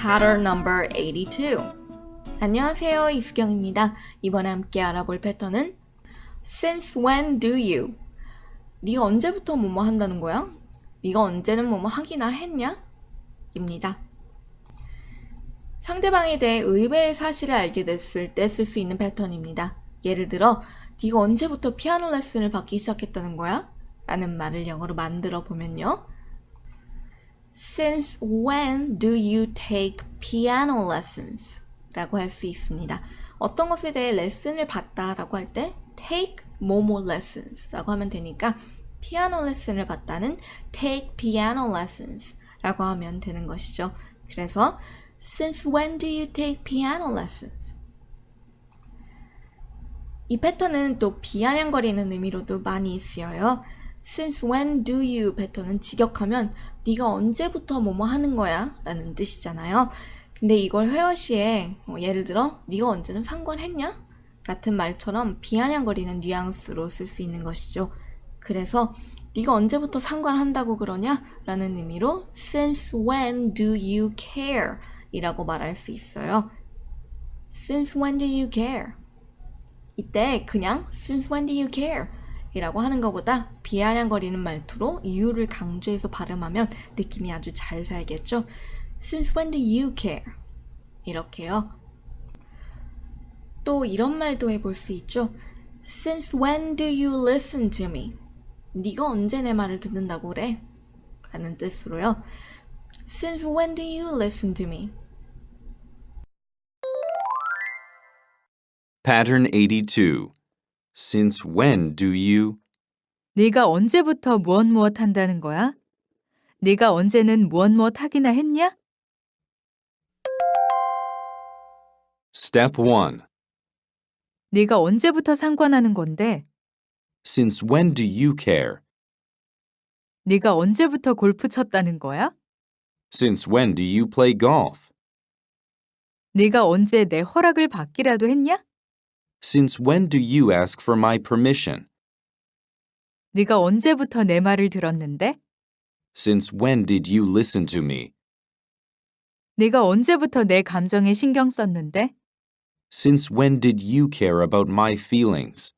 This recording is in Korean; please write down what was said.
Pattern number 82. 안녕하세요. 이수경입니다. 이번에 함께 알아볼 패턴은 Since when do you? 네가 언제부터 뭐뭐 한다는 거야? 네가 언제는 뭐뭐 하기나 했냐? 입니다. 상대방에 대해 의외의 사실을 알게 됐을 때 쓸 수 있는 패턴입니다. 예를 들어, 네가 언제부터 피아노 레슨을 받기 시작했다는 거야? 라는 말을 영어로 만들어 보면요. Since when do you take piano lessons? 라고 할 수 있습니다. 어떤 것에 대해 레슨을 받다 라고 할 때 take 뭐뭐 lessons 라고 하면 되니까 피아노 레슨을 받다는 take piano lessons 라고 하면 되는 것이죠. 그래서 Since when do you take piano lessons? 이 패턴은 또 비아냥거리는 의미로도 많이 쓰여요. Since when do you 패턴은 직역하면 네가 언제부터 뭐뭐 하는 거야? 라는 뜻이잖아요. 근데 이걸 회화 시에 어, 예를 들어 네가 언제는 상관했냐? 같은 말처럼 비아냥거리는 뉘앙스로 쓸 수 있는 것이죠. 그래서 네가 언제부터 상관한다고 그러냐? 라는 의미로 Since when do you care? 이라고 말할 수 있어요. Since when do you care? 이때 그냥 Since when do you care? 이라고 하는 것보다 비아냥거리는 말투로 이유를 강조해서 발음하면 느낌이 아주 잘 살겠죠? Since when do you care? 이렇게요. 또 이런 말도 해볼 수 있죠. Since when do you listen to me? 네가 언제 내 말을 듣는다고 그래? 라는 뜻으로요. Since when do you listen to me? Pattern 82. Since when do you? 네가 언제부터 무엇 무엇 한다는 거야? 네가 언제는 무엇 무엇 하기나 했냐? Step 1. 네가 언제부터 상관하는 건데? Since when do you care? 네가 언제부터 골프 쳤다는 거야? Since when do you play golf? 네가 언제 내 허락을 받기라도 했냐? Since when do you ask for my permission? 네가 언제부터 내 말을 들었는데? Since when did you listen to me? 네가 언제부터 내 감정에 신경 썼는데? Since when did you care about my feelings?